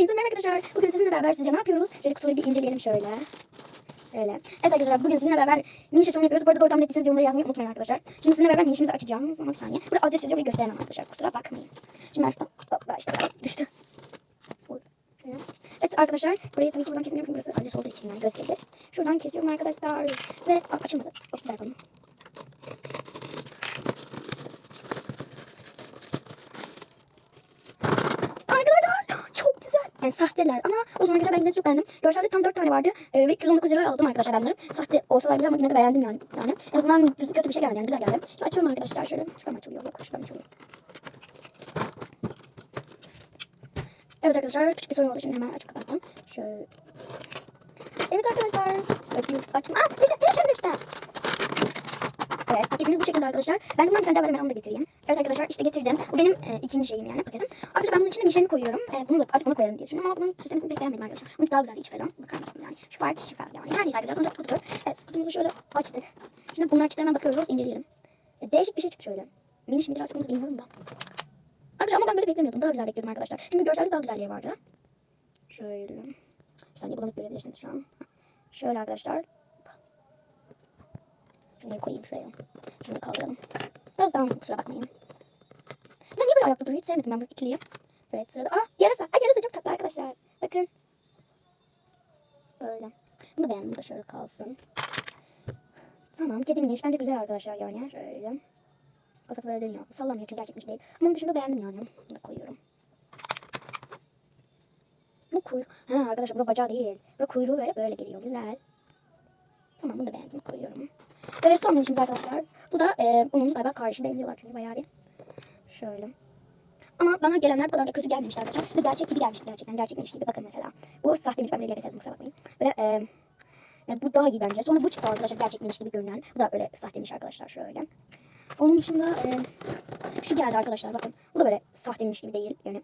Hepinize arkadaşlar. Bugün sizinle beraber sizce ne yapıyoruz? Şöyle kutuları bir inceleyelim şöyle. Öyle. Evet arkadaşlar bugün sizinle beraber niş açılımı yapıyoruz. Bu arada doğru tahmin ettiyseniz yorumları yazmayı unutmayın arkadaşlar. Şimdi sizinle beraber nişimizi açacağız. Ama bir saniye. Burada adres yazıyor ve gösteremem arkadaşlar. Kusura bakmayın. Şimdi ben şuradan hoppa işte düştü. Evet arkadaşlar burayı tabii ki buradan kesmiyorum burası adres olduğu için yani gözükecek. Şuradan kesiyorum arkadaşlar. Ve açılmadı. Hop yapalım. Arkadaşlar çok güzel. Yani sahteler ama o zaman ben yine çok beğendim. Görselde tam 4 tane vardı ee, ve 219 liraya aldım arkadaşlar ben bunları. Sahte olsalar bile ama yine de beğendim yani. yani. En azından kötü bir şey geldi yani güzel geldi. Şimdi açıyorum arkadaşlar şöyle. Şuradan açılıyor. Yok şuradan açılıyor. Evet arkadaşlar küçük bir sorun oldu şimdi hemen açıp kapattım. Şöyle. Evet arkadaşlar. Bakayım açtım. Aa işte işte işte. Evet paketimiz şekilde arkadaşlar. Ben bundan bir tane var hemen onu da getireyim. Evet arkadaşlar işte getirdim. Bu benim e, ikinci şeyim yani paketim. Arkadaşlar ben bunun içine mişlerini koyuyorum. E, bunu da artık buna koyarım diye düşünüyorum ama bunun süslemesini pek beğenmedim arkadaşlar. Bunun daha güzel içi falan. Bakar mısınız yani. Şu fark şu fark yani. Her neyse arkadaşlar sonuçta kutu. Evet kutumuzu şöyle açtık. Şimdi bunlar çıktı bakıyoruz inceleyelim. E, değişik bir şey çıktı şöyle. Miniş midir artık onu da bilmiyorum da. Arkadaşlar ama ben böyle beklemiyordum. Daha güzel bekliyordum arkadaşlar. Şimdi görselde daha güzelliği vardı. Şöyle. Bir saniye bulanık görebilirsiniz şu an. Şöyle arkadaşlar. Şunları koyayım şuraya. Şunu kaldıralım. Biraz daha kusura bakmayın. Ben niye böyle ayakta duruyor? Hiç sevmedim ben bu ikiliyi. Evet sırada. Aa yarasa. Ay yarasa çok tatlı arkadaşlar. Bakın. Böyle. Bunu beğendim. Bu da şöyle kalsın. Tamam. Kedi miniş. Bence güzel arkadaşlar yani. Şöyle. Kafası böyle dönüyor. Sallamıyor çünkü gerçekmiş değil. Ama onun dışında beğendim yani. Bunu da koyuyorum. Bu kuyruğu. Ha arkadaşlar bu bacağı değil. Bu kuyruğu böyle böyle geliyor. Güzel. Tamam bunu da beğendim. Koyuyorum. Ve son minişimiz arkadaşlar. Bu da e, bunun galiba karşı benziyorlar çünkü bayağı bir. Şöyle. Ama bana gelenler bu kadar da kötü gelmemişti arkadaşlar. Ve gerçek gibi gelmişti gerçekten. Gerçekmiş gibi. Bakın mesela. Bu sahteymiş. Ben bile sevdim kusura bakmayın. Böyle e, yani bu daha iyi bence. Sonra bu çıktı arkadaşlar. Gerçekmiş gibi görünen. Bu da böyle sahteymiş arkadaşlar şöyle. Onun dışında e, şu geldi arkadaşlar bakın. Bu da böyle sahteymiş gibi değil. Yani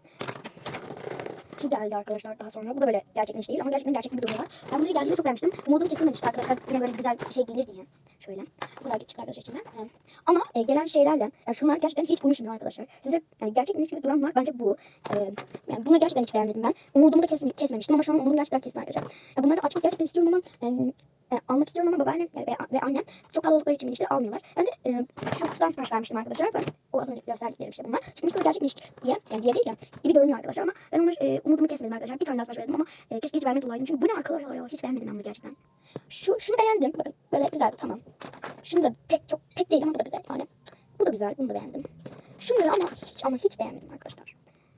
şu geldi arkadaşlar daha sonra. Bu da böyle gerçekmiş değil ama gerçekten gerçek gibi duruyorlar. Ben bunları geldiğinde çok beğenmiştim. Umudum kesilmemişti arkadaşlar. Yine böyle güzel bir şey gelir diye. Şöyle. Bu kadar çıktı arkadaşlar içinden. Evet. Ama e, gelen şeylerle yani şunlar gerçekten hiç uyuşmuyor arkadaşlar. Size yani gerçekmiş gibi duranlar bence bu. E, yani bunu gerçekten hiç beğenmedim ben. Umudumu da kesme, kesmemiştim ama şu an umudumu gerçekten kestim arkadaşlar. Yani bunları açmak gerçekten istiyorum ama e, e, almak istiyorum ama babaannem yani ve, ve annem çok az oldukları için minişleri almıyorlar. Ben de e, şu kutudan sipariş vermiştim arkadaşlar. Ben, o az önce gösterdiklerim işte bunlar. Çıkmış böyle gerçek miniş diye, yani diye değil de gibi görünüyor arkadaşlar ama ben onu e, umudumu kesmedim arkadaşlar. Bir tane daha sipariş verdim ama e, keşke hiç vermek olaydım. Çünkü bu ne arkadaşlar ya hiç beğenmedim ben bunu gerçekten. Şu, şunu beğendim. Bakın böyle güzel tamam. Şunu da pek çok pek değil ama bu da güzel yani. Bu da güzel bunu da beğendim. Şunları ama hiç ama hiç beğenmedim arkadaşlar.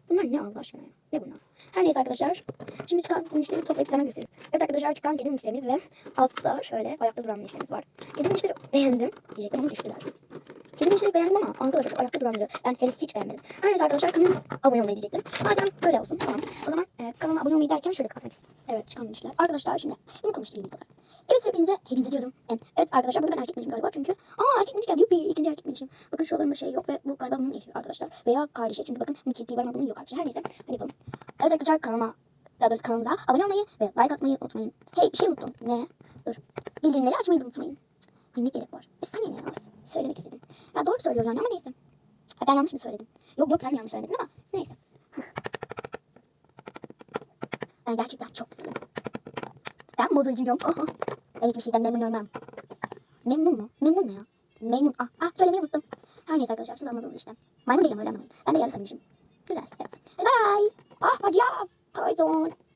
Bunlar ne Allah aşkına ya? Ne bunlar? Her neyse arkadaşlar. Şimdi çıkan minişleri toplayıp size hemen göstereyim. Evet arkadaşlar çıkan kedi minişlerimiz ve altta şöyle ayakta duran minişlerimiz var. Kedi minişleri beğendim. Diyecektim ama düştüler. Kedi minişleri beğendim ama arkadaşlar şu ayakta duranları ben hele hiç beğenmedim. Her neyse arkadaşlar kanalıma abone olmayı diyecektim. Madem böyle olsun tamam. O zaman e, kanalıma abone olmayı derken şöyle istedim. Evet çıkan minişler. Arkadaşlar şimdi bunu konuşturayım bu kadar. Evet hepinize hepinize diyorum. Evet arkadaşlar burada ben erkek minişim galiba çünkü aa erkek miniş geldi. Yuppi ikinci erkek minişim. Bakın şuralarında şey yok ve bu galiba bunun eşi arkadaşlar. Veya kardeşi çünkü bakın kirpiği var ama bunun yok arkadaşlar. Her neyse hadi yapalım. Evet arkadaşlar kanalıma daha doğrusu kanalımıza abone olmayı ve like atmayı unutmayın. Hey bir şey unuttum. Ne? Dur. Bildirimleri açmayı unutmayın. Ay ne gerek var? E sana ne ya? Söylemek istedim. Ya doğru söylüyorum yani ama neyse. Ben yanlış mı söyledim? Yok yok sen yanlış söyledin ama neyse. ben gerçekten çok güzelim. Ben modacıyım. Aha. Ben hiçbir şeyden memnun olmam. Memnun mu? Memnun ne ya? Memnun. Ah, ah söylemeyi unuttum. Her neyse arkadaşlar siz anladınız işte. Maymun değilim öyle anlamayın. Ben de yarı sanmışım. Güzel evet. Hadi bye. Ah, apa?